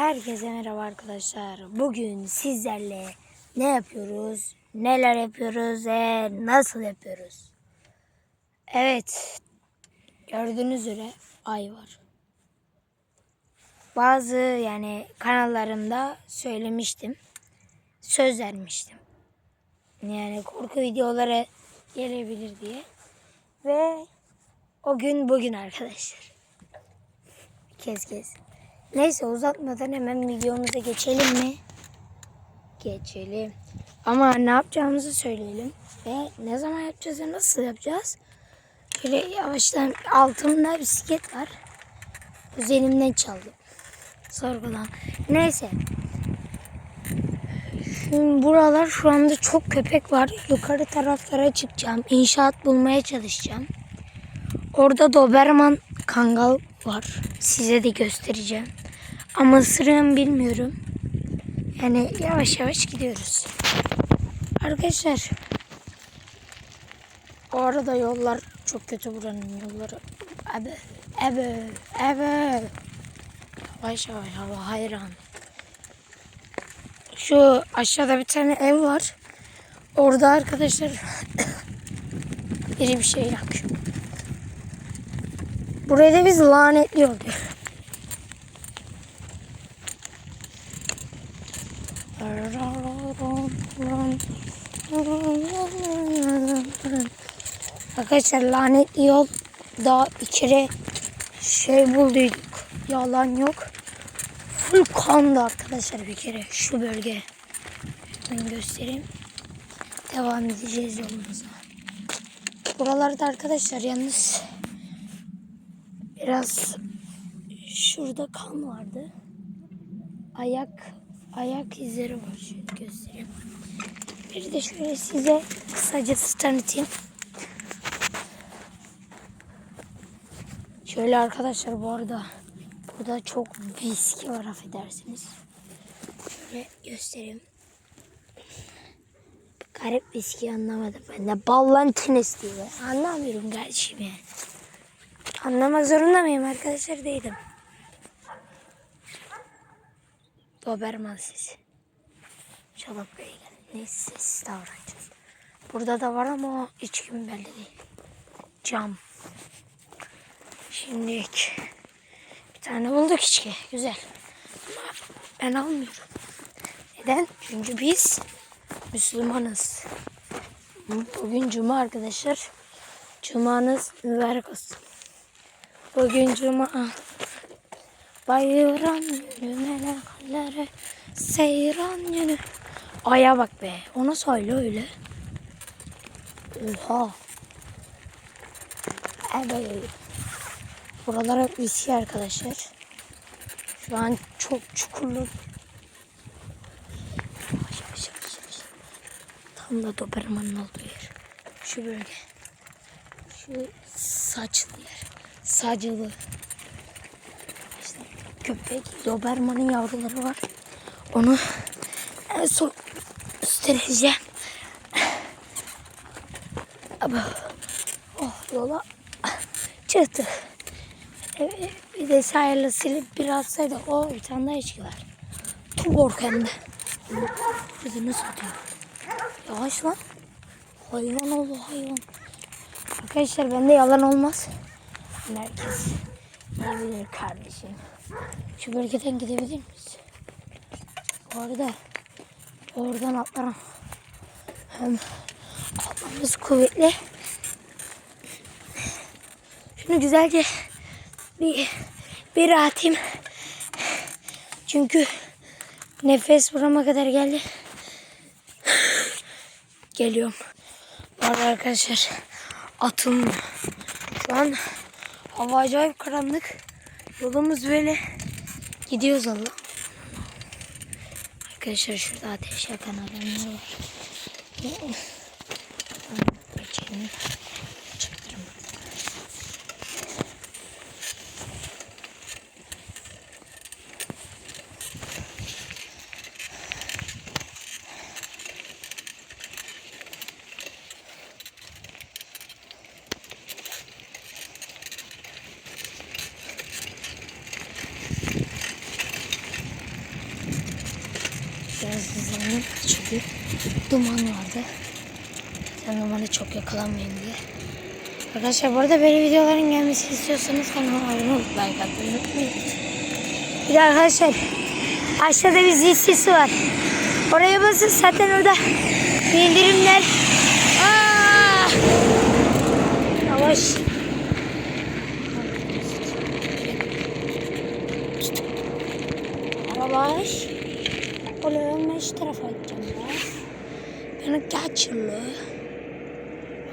Herkese merhaba arkadaşlar. Bugün sizlerle ne yapıyoruz, neler yapıyoruz ve nasıl yapıyoruz? Evet, gördüğünüz üzere ay var. Bazı yani kanallarımda söylemiştim, söz vermiştim. Yani korku videoları gelebilir diye. Ve o gün bugün arkadaşlar. Kez kez. Neyse uzatmadan hemen videomuza geçelim mi? Geçelim. Ama ne yapacağımızı söyleyelim. Ve ne zaman yapacağız ve nasıl yapacağız? Şöyle yavaştan altımda bisiklet var. Üzerimden çaldım. Sorgulan. Neyse. Şimdi buralar şu anda çok köpek var. Yukarı taraflara çıkacağım. İnşaat bulmaya çalışacağım. Orada Doberman Kangal var. Size de göstereceğim. Ama ısırıyor mu bilmiyorum. Yani yavaş yavaş gidiyoruz. Arkadaşlar. Bu arada yollar çok kötü buranın yolları. Ebe, ebe, ebe. Yavaş yavaş hava hayran. Şu aşağıda bir tane ev var. Orada arkadaşlar biri bir şey yakıyor. Burayı da biz lanetliyoruz. Arkadaşlar lanetli yol daha içeri şey bulduyduk. Yalan yok. Full kandı arkadaşlar bir kere şu bölge. Ben göstereyim. Devam edeceğiz yolumuza. Buralarda arkadaşlar yalnız biraz şurada kan vardı. Ayak ayak izleri var. Şöyle göstereyim. Bir de şöyle size kısacası tanıtayım. Şöyle arkadaşlar bu arada burada çok viski var affedersiniz. Şöyle göstereyim. Garip viski anlamadım ben de. Ballantines diyor. Anlamıyorum kardeşim yani. Anlamak zorunda mıyım arkadaşlar? Değilim. Doberman siz. Şalap Bey Neyse sessiz davranacağız. Burada da var ama o içkim belli değil. Cam. Şimdi bir tane bulduk içki. Güzel. Ama ben almıyorum. Neden? Çünkü biz Müslümanız. Bugün cuma arkadaşlar. Cumanız mübarek olsun. Bugün cuma. Bayram günü meleklere seyran günü. Aya bak be. Ona söyle öyle. Oha. Evet. Buralar hep arkadaşlar. Şu an çok çukurlu. Tam da Doberman'ın olduğu yer. Şu bölge. Şu saçlı yer. Sacılı. İşte köpek Doberman'ın yavruları var. Onu en son göstereceğim. Oh yola çıktık. Evet, bir de sahile silip bir atsaydı o bir tane daha içki var. Tuborg hem de. Kızını satıyor. Yavaş lan. Hayvan oldu hayvan. Arkadaşlar bende yalan olmaz. Herkes yiyebilir kardeşim. Şu bölgeden gidebilir miyiz? Bu arada oradan atlarım. Hem atlamamız kuvvetli. Şunu güzelce bir, bir atayım. Çünkü nefes burama kadar geldi. Geliyorum. Bu arkadaşlar atım şu an hava acayip karanlık. Yolumuz böyle gidiyoruz Allah. Arkadaşlar şurada ateş yakan adamlar var. Geçelim. Duman vardı. Sen dumanı çok yakalanmayın diye. Arkadaşlar bu arada böyle videoların gelmesini istiyorsanız kanalıma abone olup like atmayı unutmayın. Bir de arkadaşlar aşağıda bir zil sesi var. Oraya basın zaten orada bildirimler. Aa! Yavaş. Yavaş. Oraya ben şu tarafa gideceğim biraz. Beni kaçırlı.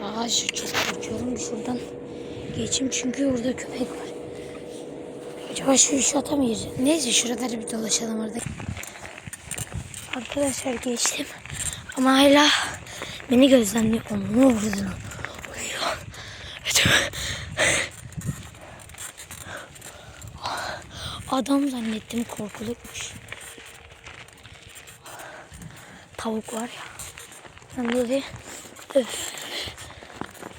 Aa çok korkuyorum şuradan. Geçeyim çünkü orada köpek var. Acaba şu iş atamayız. Neyse şuraları bir dolaşalım orada. Arkadaşlar geçtim. Ama hala beni gözlemliyor. Onu. Uyuyor. Adam zannettim korkulukmuş. Tavuk var ya. Dedi. Öf.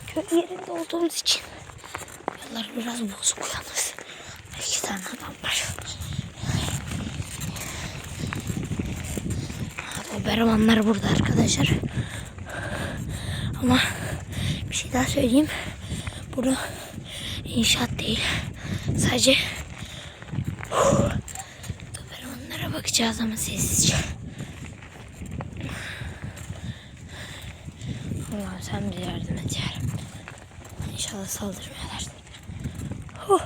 Köy yerinde olduğumuz için. Yollar biraz bozuk yalnız. İki tane adam var. Dobermanlar burada arkadaşlar. Ama bir şey daha söyleyeyim. Bunu inşaat değil. Sadece Dobermanlara bakacağız ama sessizce. Allah'ım sen bize yardım et yarabbim. İnşallah saldırmıyorlar. Huh.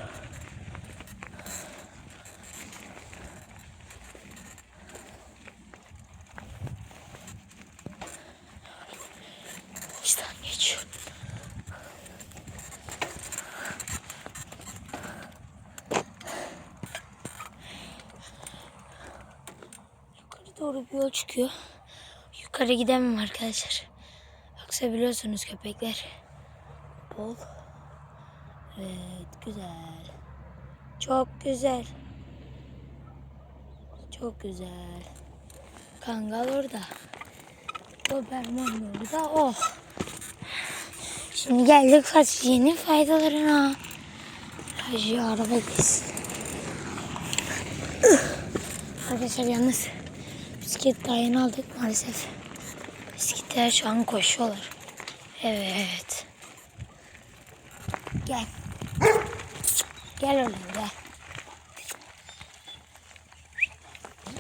Yukarı doğru bir yol çıkıyor. Yukarı gidemem arkadaşlar. Yoksa biliyorsunuz köpekler bol. Evet güzel. Çok güzel. Çok güzel. Kangal orada. Doberman orada. Oh. Şimdi geldik fasulyenin faydalarına. Hacı araba gitsin. Arkadaşlar yalnız bisiklet dayını aldık maalesef. Bisikletler şu an koşuyorlar. Evet. Gel. Gel oğlum gel.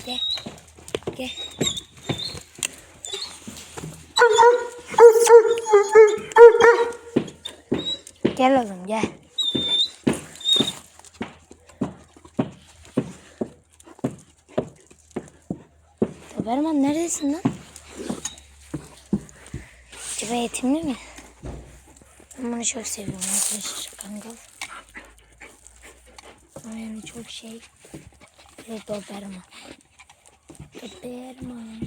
Gel. Gel. Gel oğlum gel. Doberman neredesin lan? Acaba eğitimli mi? Ben bunu çok seviyorum arkadaşlar kangal. Ama yani çok şey. Ve Doberman. Doberman.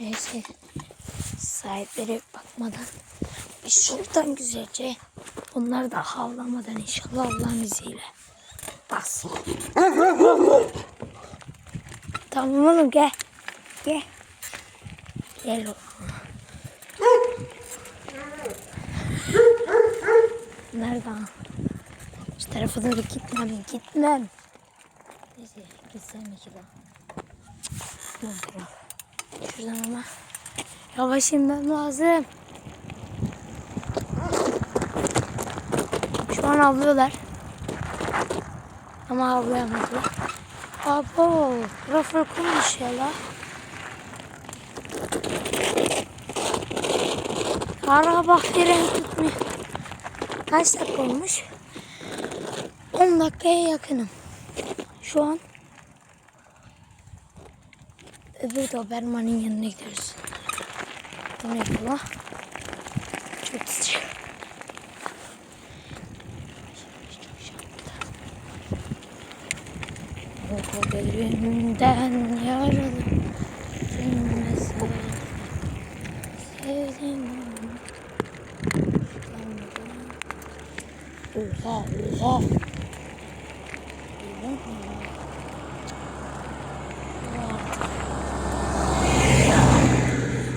Neyse. Sahipleri bakmadan biz şuradan güzelce onlar da havlamadan inşallah Allah'ın izniyle. Bas. tamam oğlum gel. Gel. Gel oğlum. Nereden? Şu tarafa doğru gitmem, gitmem. Neyse gitsem iki daha. Dur. Şuradan ama yavaş inmem lazım. Şu an avlıyorlar. Ama avlayamadılar. Abo, rafır kummuş ya la. Kara bak yere tutmuyor. Kaç dakika olmuş? 10 dakikaya yakınım. Şu an öbür Doberman'ın yanına gidiyoruz. Bu ne bu? Çok sıcak. O gözümden yaralı Sönmese Sevdim Oha oha.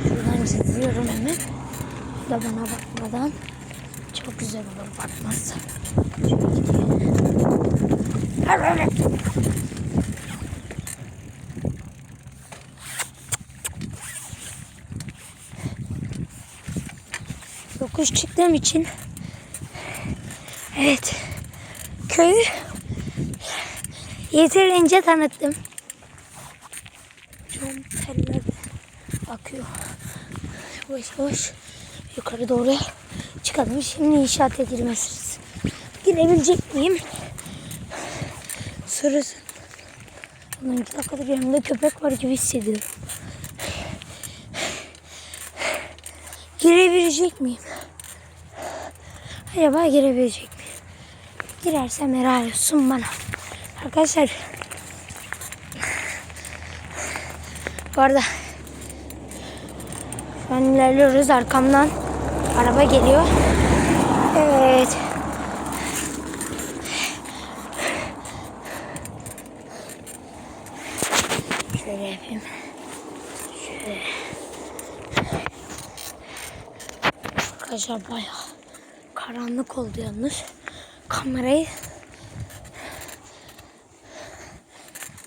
Şuradan çiziyorum hemen. Da bana bakmadan çok güzel olur bakmazsa. Şöyle Yokuş çıktığım için evet köyü yeterince tanıttım. An teller akıyor. Yavaş yavaş yukarı doğru çıkalım. Şimdi inşaata girmesiniz. Girebilecek miyim? Sorusun. Ulan iki dakikadır yanımda köpek var gibi hissediyorum. Girebilecek miyim? Acaba girebilecek miyim? Girersem helal olsun bana. Arkadaşlar. Bu arada şu ilerliyoruz arkamdan. Araba geliyor. Evet. Şöyle yapayım. Şöyle. Arkadaşlar bayağı karanlık oldu yalnız. Kamerayı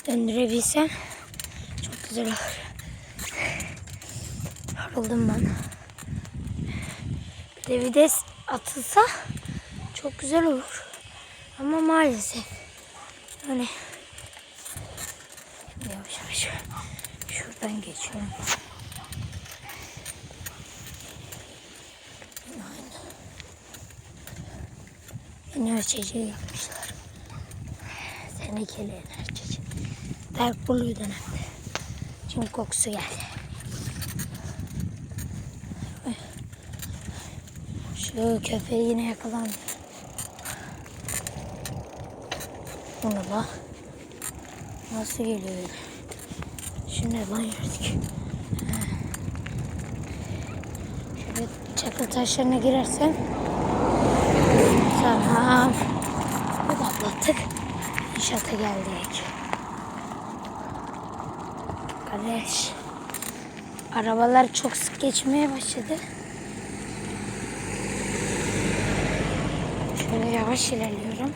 döndürebilsem çok güzel olur. Yoruldum ben. Bir de vites atılsa çok güzel olur. Ama maalesef yani yavaş yavaş şuradan geçiyorum. Yeni ölçeceği yapmışlar. Tenekeli enerjici. Dark Blue'dan hem de. Çünkü kokusu geldi. Şu köpeği yine yakalandı. Bunu da nasıl geliyor öyle? Şimdi lan yürüdük. Şöyle çakıl taşlarına girersem Bu da atlattık. İnşaata geldik. Kardeş. Arabalar çok sık geçmeye başladı. Şöyle yavaş ilerliyorum.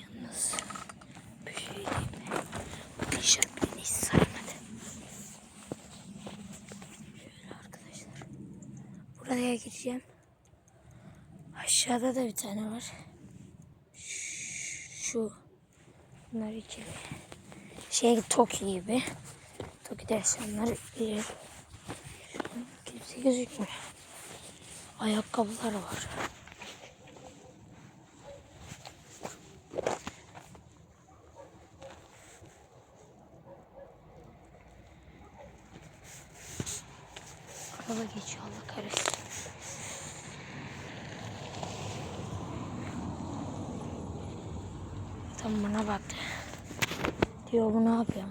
Yalnız bir şey diyeyim mi? Bu inşaat beni hiç sarmadı. Şöyle arkadaşlar. Buraya gireceğim. Aşağıda da bir tane var. Şu. Bunlar ikili. Şey Toki gibi. Toki dersler biri. Kimse gözükmüyor. Ayakkabılar var. Araba geçiyor Allah kahretsin. Tam bana baktı. Diyor bu ne yapıyor?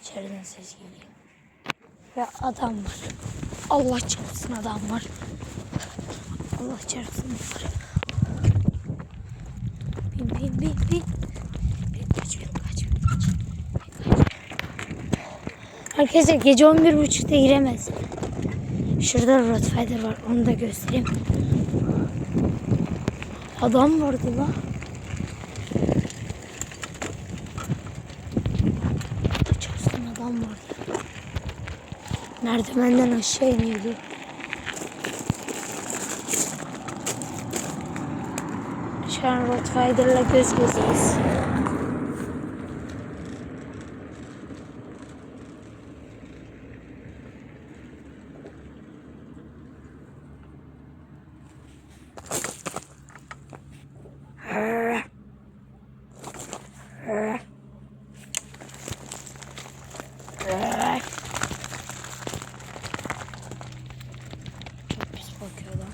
İçeriden ses geliyor. Ve adam var. Allah çarpsın adam var. Allah çarpsın var. Bin bin bin. Bin kaç bin kaç bin kaç. Bin kaç. Arkadaşlar gece 11.30'da giremez. Şurada Rottweiler var. Onu da göstereyim. Adam vardı la. Çarpsın adam vardı. Merdivenden aşağı iniyordu. Şu an Rottweiler'la göz gözeyiz. Çok pis bakıyor lan.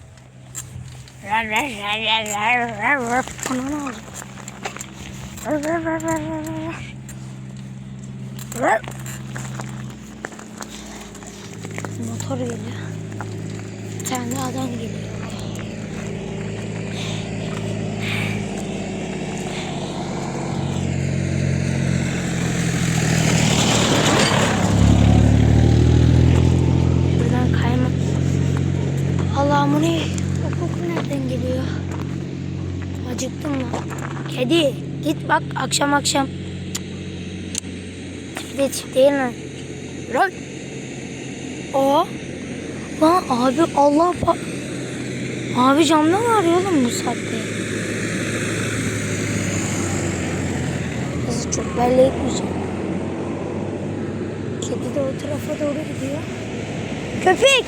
Ananı aldım. Motor geliyor. Bir tane adam geliyor. Selamuni. O koku nereden geliyor? Acıktım lan. Kedi git bak akşam akşam. Tipide tip değil lan. Lan. O. Lan abi Allah pa- Abi camdan mı arıyor oğlum bu saatte? Kızı çok belli etmeyeceğim. Kedi de o tarafa doğru gidiyor. Köpek!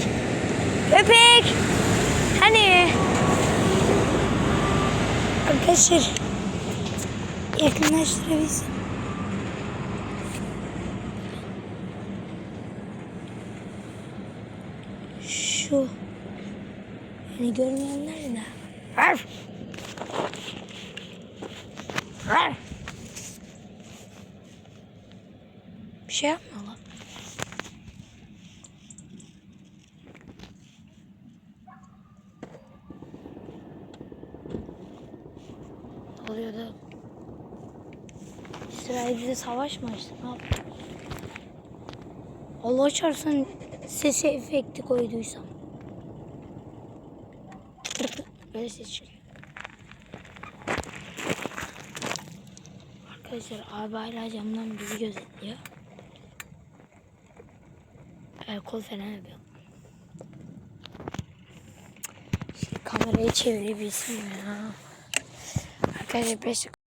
Köpek! Hani? Arkadaşlar yakınlaştırabilsem. Şu Hani görmeyenler de. Arf! Bir şey yapma lan. Ne oluyor da? İsrail bize savaş mı açtı? Ne? Allah çarpsın sesi efekti koyduysam. Böyle ses çıkıyor. Arkadaşlar abi hala camdan bizi gözetliyor. El kol falan yapıyor. Şimdi kamerayı çevirebilsin ya. Arkadaşlar 5